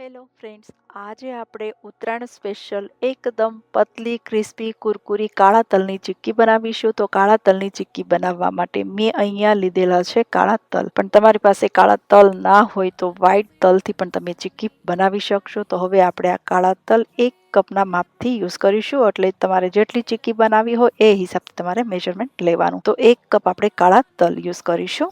Hello friends, આજે આપણે Uttarayan special એકદમ પતલી, ક્રિસ્પી, કુરકુરી કાળા તલની ચીક્કી બનાવીશું. તો કાળા તલની ચીક્કી બનાવવા માટે મેં અહીંયા લીધેલા છે કાળા તલ. પણ તમારી પાસે કાળા તલ ના હોય તો વ્હાઈટ તલથી પણ તમે ચીક્કી બનાવી શકશો. તો હવે આપણે આ કાળા તલ એક કપના માપથી યુઝ કરીશું. એટલે તમારે જેટલી ચીક્કી બનાવી હોય એ હિસાબથી તમારે મેજરમેન્ટ લેવાનું. તો એક કપ આપણે કાળા તલ યુઝ કરીશું.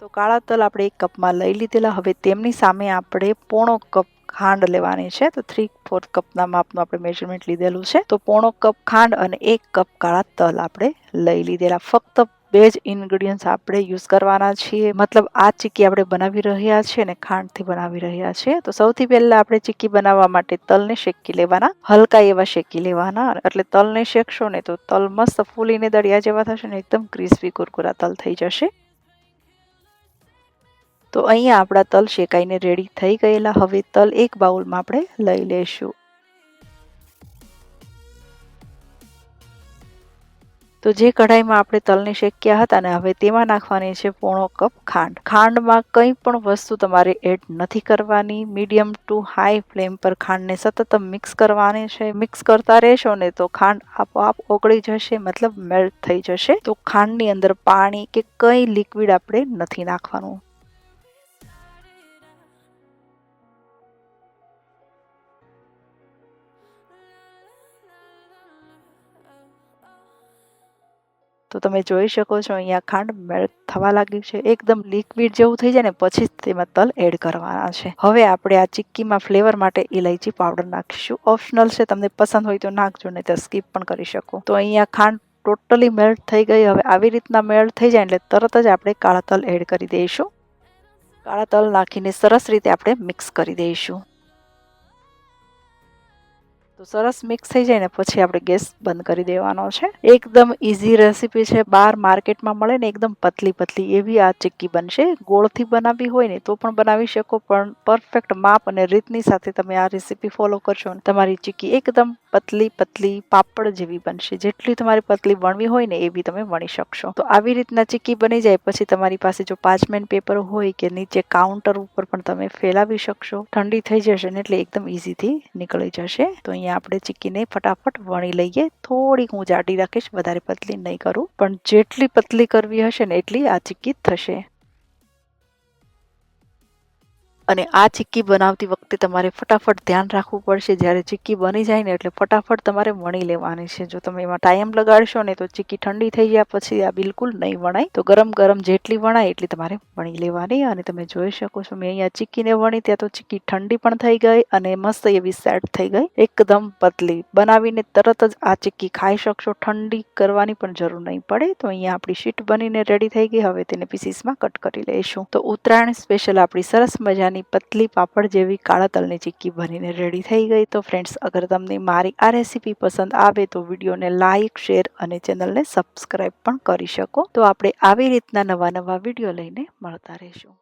તો કાળા તલ આપણે એક કપમાં લઈ લીધેલા. હવે તેમની સામે આપણે પોણો કપ ખાંડ લેવાની છે. તો થ્રી ફોર્થ કપના માપનું આપણે મેજરમેન્ટ લીધેલું છે. તો પોણો કપ ખાંડ અને એક કપ કાળા તલ આપણે લઈ લીધેલા. ફક્ત બે જ ઇન્ગ્રીડિયન્ટ્સ આપણે યુઝ કરવાના છીએ. મતલબ આ ચીક્કી આપણે બનાવી રહ્યા છીએ ને ખાંડથી બનાવી રહ્યા છીએ. તો સૌથી પહેલા આપણે ચીક્કી બનાવવા માટે તલને શેકી લેવાના. હલકા એવા શેકી લેવાના. એટલે તલને શેકશો ને તો તલ મસ્ત ફૂલીને દળિયા જેવા થશે ને એકદમ ક્રિસ્પી કુરકુરા તલ થઈ જશે. તો અહીંયા આપણા તલ શેકાઈને રેડી થઈ ગયેલા. હવે તલ એક બાઉલમાં આપણે લઈ લેશું તો જે કઢાઈમાં આપણે તલને શેક્યા હતા ને, હવે તેમાં નાખવાની છે પોણો કપ ખાંડ. ખાંડમાં કંઈ પણ વસ્તુ તમારે એડ નથી કરવાની. મીડિયમ ટુ હાઈ ફ્લેમ પર ખાંડને સતત મિક્સ કરવાની છે. મિક્સ કરતા રહેશો ને તો ખાંડ આપોઆપ ઓગળી જશે, મતલબ મેલ્ટ થઈ જશે. તો ખાંડની અંદર પાણી કે કંઈ લિક્વિડ આપણે નથી નાખવાનું. તો તમે જોઈ શકો છો, અહીંયા ખાંડ મેલ્ટ થવા લાગ્યું છે. એકદમ લિક્વિડ જેવું થઈ જાય ને, પછી જ તેમાં તલ એડ કરવાના છે. હવે આપણે આ ચીક્કીમાં ફ્લેવર માટે ઇલાયચી પાવડર નાખીશું. ઓપ્શનલ છે, તમને પસંદ હોય તો નાખજો, નહીં તો સ્કીપ પણ કરી શકો. તો અહીંયા ખાંડ ટોટલી મેલ્ટ થઈ ગઈ. હવે આવી રીતના મેલ્ટ થઈ જાય એટલે તરત જ આપણે કાળા તલ એડ કરી દઈશું. કાળા તલ નાખીને સરસ રીતે આપણે મિક્સ કરી દઈશું. તો સરસ મિક્સ થઈ જાય ને પછી આપણે ગેસ બંધ કરી દેવાનો છે. એકદમ ઇઝી રેસીપી છે. બહાર માર્કેટમાં મળે ને એકદમ પતલી પતલી એવી આ ચીક્કી બનશે. ગોળથી બનાવી હોય ને તો પણ બનાવી શકો, પણ પરફેક્ટ માપ અને રીતની સાથે તમે આ રેસીપી ફોલો કરશો ને તમારી ચીક્કી એકદમ પતલી પતલી પાપડ જેવી બનશે. જેટલી તમારી પતલી વણવી હોય ને એવી તમે વણી શકશો. તો આવી રીતના ચીક્કી બની જાય, પછી તમારી પાસે જો પાચમેન પેપર હોય કે નીચે કાઉન્ટર ઉપર પણ તમે ફેલાવી શકશો. ઠંડી થઈ જશે ને એટલે એકદમ ઇઝીથી નીકળી જશે. તો અહીંયા અહીંયા આપણે ચીક્કીને ફટાફટ વણી લઈએ. થોડીક હું જાડી રાખીશ, વધારે પતલી નહીં કરું. પણ જેટલી પતલી કરવી હશે ને એટલી આ ચીક્કી થશે. અને આ ચીક્કી બનાવતી વખતે તમારે ફટાફટ ધ્યાન રાખવું પડશે. જ્યારે ચીક્કી બની જાય ને એટલે ફટાફટ તમારે વણી લેવાની છે. જો તમે એમાં ટાઈમ લગાડશો ને તો ચીક્કી ઠંડી થઈ ગયા પછી આ બિલકુલ નહીં વણાય. તો ગરમ ગરમ જેટલી વણાય એટલી તમારે વણી લેવાની અને તમે જોઈ શકો છો મેં અહીંયા ચીક્કીને વણી ત્યાં તો ચીક્કી ઠંડી પણ થઈ ગઈ અને મસ્ત એવી સેટ થઈ ગઈ. એકદમ પતલી. બનાવીને તરત જ આ ચીક્કી ખાઈ શકશો. ઠંડી કરવાની પણ જરૂર નહીં પડે. તો અહીંયા આપણી શીટ બનીને રેડી થઈ ગઈ. હવે તેને પીસીસમાં કટ કરી લઈશું. તો ઉત્તરાયણ સ્પેશિયલ આપણી સરસ મજાની નાની પતલી પાપડ જેવી કાળા તલની ચીક્કી બનીને રેડી થઈ ગઈ. તો ફ્રેન્ડ્સ અગર તમને મારી આ રેસીપી પસંદ આવે તો વિડીયોને લાઇક શેર અને ચેનલને સબસ્ક્રાઈબ પણ કરી શકો. તો આપણે આવી રીતના નવા નવા વીડિયો લઈને મળતા રહીશું.